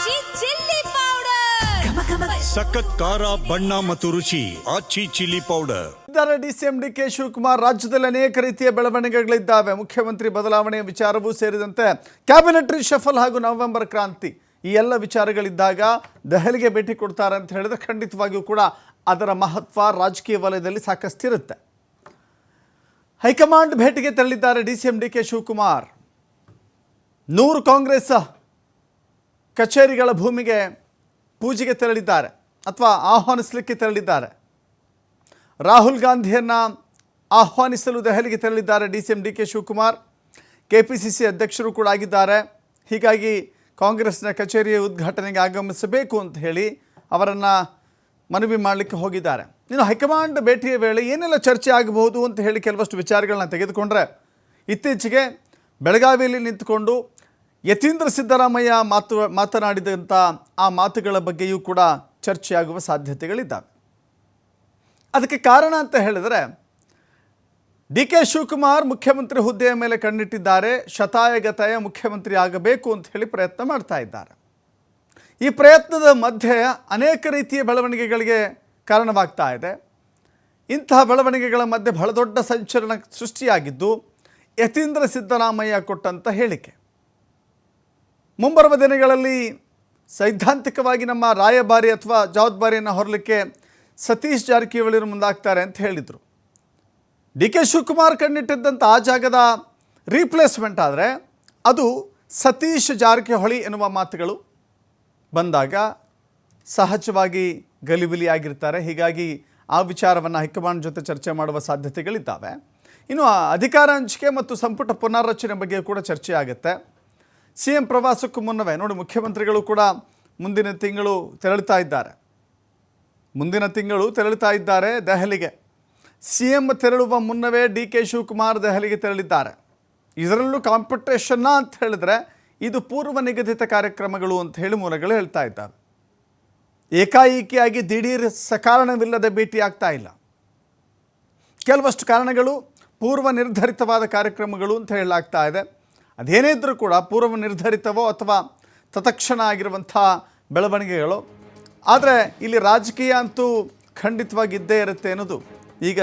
ಆಚಿ chilli powder. ಸಖತ್ ಖಾರ ಬಣ್ಣ ಮತ್ತು ರುಚಿ ಆಚಿ ಚಿಲ್ಲಿ ಪೌಡರ್. ಇದ್ದಾರೆ ಡಿಸಿಎಂ ಡಿ ಕೆ ಶಿವಕುಮಾರ್ ರಾಜ್ಯದಲ್ಲಿ ಅನೇಕ ರೀತಿಯ ಬೆಳವಣಿಗೆಗಳಿದ್ದಾವೆ. ಮುಖ್ಯಮಂತ್ರಿ ಬದಲಾವಣೆಯ ವಿಚಾರವೂ ಸೇರಿದಂತೆ ಕ್ಯಾಬಿನೆಟ್ ರಿಶಫಲ್ ಹಾಗೂ ನವೆಂಬರ್ ಕ್ರಾಂತಿ ಈ ಎಲ್ಲ ವಿಚಾರಗಳಿದ್ದಾಗ ದೆಹಲಿಗೆ ಭೇಟಿ ಕೊಡ್ತಾರೆ ಅಂತ ಹೇಳಿದ್ರೆ ಖಂಡಿತವಾಗಿಯೂ ಕೂಡ ಅದರ ಮಹತ್ವ ರಾಜಕೀಯ ವಲಯದಲ್ಲಿ ಸಾಕಷ್ಟಿರುತ್ತೆ ಹೈಕಮಾಂಡ್ ಭೇಟಿಗೆ ತೆರಳಿದ್ದಾರೆ DCM C M D K Shivakumar. ನೂರು ಕಾಂಗ್ರೆಸ್ ಕಚೇರಿಗಳ ಭೂಮಿಗೆ ಪೂಜೆಗೆ ತೆರಳಿದ್ದಾರೆ ಅಥವಾ ಆಹ್ವಾನಿಸಲಿಕ್ಕೆ ತೆರಳಿದ್ದಾರೆ. ರಾಹುಲ್ ಗಾಂಧಿಯನ್ನು ಆಹ್ವಾನಿಸಲು ದೆಹಲಿಗೆ ತೆರಳಿದ್ದಾರೆ D C M D K Shivakumar. K P C C ಅಧ್ಯಕ್ಷರು ಕೂಡ ಆಗಿದ್ದಾರೆ. ಹೀಗಾಗಿ ಕಾಂಗ್ರೆಸ್ನ ಕಚೇರಿಯ ಉದ್ಘಾಟನೆಗೆ ಆಗಮಿಸಬೇಕು ಅಂತ ಹೇಳಿ ಅವರನ್ನು ಮನವಿ ಮಾಡಲಿಕ್ಕೆ ಹೋಗಿದ್ದಾರೆ. ಇನ್ನು ಹೈಕಮಾಂಡ್ ಭೇಟಿಯ ವೇಳೆ ಏನೆಲ್ಲ ಚರ್ಚೆ ಆಗಬಹುದು ಅಂತ ಹೇಳಿ ಕೆಲವಷ್ಟು ವಿಚಾರಗಳನ್ನ ತೆಗೆದುಕೊಂಡ್ರೆ, ಇತ್ತೀಚೆಗೆ ಬೆಳಗಾವಿಯಲ್ಲಿ ನಿಂತುಕೊಂಡು ಯತೀಂದ್ರ ಸಿದ್ದರಾಮಯ್ಯ ಮಾತು ಮಾತನಾಡಿದಂಥ ಆ ಮಾತುಗಳ ಬಗ್ಗೆಯೂ ಕೂಡ ಚರ್ಚೆಯಾಗುವ ಸಾಧ್ಯತೆಗಳಿದ್ದಾವೆ. ಅದಕ್ಕೆ ಕಾರಣ ಅಂತ ಹೇಳಿದರೆ ಡಿ ಕೆ ಶಿವಕುಮಾರ್ ಮುಖ್ಯಮಂತ್ರಿ ಹುದ್ದೆಯ ಮೇಲೆ ಕಣ್ಣಿಟ್ಟಿದ್ದಾರೆ, ಶತಾಯಗತಾಯ ಮುಖ್ಯಮಂತ್ರಿ ಆಗಬೇಕು ಅಂತ ಹೇಳಿ ಪ್ರಯತ್ನ ಮಾಡ್ತಾ ಇದ್ದಾರೆ. ಈ ಪ್ರಯತ್ನದ ಮಧ್ಯೆ ಅನೇಕ ರೀತಿಯ ಬೆಳವಣಿಗೆಗಳಿಗೆ ಕಾರಣವಾಗ್ತಾ ಇದೆ. ಇಂತಹ ಬೆಳವಣಿಗೆಗಳ ಮಧ್ಯೆ ಬಹಳ ದೊಡ್ಡ ಸಂಚಲನ ಸೃಷ್ಟಿಯಾಗಿದ್ದು, ಯತೀಂದ್ರ ಸಿದ್ದರಾಮಯ್ಯ ಕೊಟ್ಟಂಥ ಹೇಳಿಕೆ. ಮುಂಬರುವ ದಿನಗಳಲ್ಲಿ ಸೈದ್ಧಾಂತಿಕವಾಗಿ ನಮ್ಮ ರಾಯಭಾರಿ ಅಥವಾ ಜವಾಬ್ದಾರಿಯನ್ನು ಹೊರಲಿಕ್ಕೆ ಸತೀಶ್ ಜಾರಕಿಹೊಳಿಯವರು ಮುಂದಾಗ್ತಾರೆ ಅಂತ ಹೇಳಿದರು. ಡಿ ಕೆ ಶಿವಕುಮಾರ್ ಕಣ್ಣಿಟ್ಟಿದ್ದಂಥ ಆ ಜಾಗದ ರೀಪ್ಲೇಸ್ಮೆಂಟ್ ಆದರೆ ಅದು ಸತೀಶ್ ಜಾರಕಿಹೊಳಿ ಎನ್ನುವ ಮಾತುಗಳು ಬಂದಾಗ ಸಹಜವಾಗಿ ಗಲಿಬಿಲಿಯಾಗಿರ್ತಾರೆ ಹೀಗಾಗಿ ಆ ವಿಚಾರವನ್ನು ಹೈಕಮಾಂಡ್ ಜೊತೆ ಚರ್ಚೆ ಮಾಡುವ ಸಾಧ್ಯತೆಗಳಿದ್ದಾವೆ. ಇನ್ನು ಅಧಿಕಾರ ಹಂಚಿಕೆ ಮತ್ತು ಸಂಪುಟ ಪುನರ್ರಚನೆ ಬಗ್ಗೆ ಕೂಡ ಚರ್ಚೆ ಆಗುತ್ತೆ. ಸಿ ಎಂ ಪ್ರವಾಸಕ್ಕೂ ಮುನ್ನವೇ, ನೋಡಿ ಮುಖ್ಯಮಂತ್ರಿಗಳು ಕೂಡ ಮುಂದಿನ ತಿಂಗಳು ತೆರಳುತ್ತಾ ಇದ್ದಾರೆ. ಮುಂದಿನ ತಿಂಗಳು ತೆರಳುತ್ತಾ ಇದ್ದಾರೆ ದೆಹಲಿಗೆ. ಸಿ ಎಂ ತೆರಳುವ ಮುನ್ನವೇ ಡಿ ಕೆ ಶಿವಕುಮಾರ್ ದೆಹಲಿಗೆ ತೆರಳಿದ್ದಾರೆ. ಇದರಲ್ಲೂ ಕಾಂಪಿಟೇಷನ್ನ ಅಂತ ಹೇಳಿದ್ರೆ ಇದು ಪೂರ್ವ ನಿಗದಿತ ಕಾರ್ಯಕ್ರಮಗಳು ಅಂತ ಹೇಳಿ ಮೂಲಗಳು ಹೇಳ್ತಾ ಇದ್ದಾರೆ ಏಕಾಏಕಿಯಾಗಿ ದಿಢೀರ್ ಸಕಾರಣವಿಲ್ಲದೆ ಭೇಟಿ ಆಗ್ತಾ ಇಲ್ಲ. ಕೆಲವಷ್ಟು ಕಾರಣಗಳು ಪೂರ್ವ ನಿರ್ಧರಿತವಾದ ಕಾರ್ಯಕ್ರಮಗಳು ಅಂತ ಹೇಳಲಾಗ್ತಾ ಇದೆ. ಅದೇನೇ ಇದ್ದರೂ ಕೂಡ ಪೂರ್ವ ನಿರ್ಧರಿತವೋ ಅಥವಾ ತತಕ್ಷಣ ಆಗಿರುವಂಥ ಬೆಳವಣಿಗೆಗಳು. ಆದರೆ ಇಲ್ಲಿ ರಾಜಕೀಯ ಅಂತೂ ಖಂಡಿತವಾಗಿ ಇದ್ದೇ ಇರುತ್ತೆ ಅನ್ನೋದು ಈಗ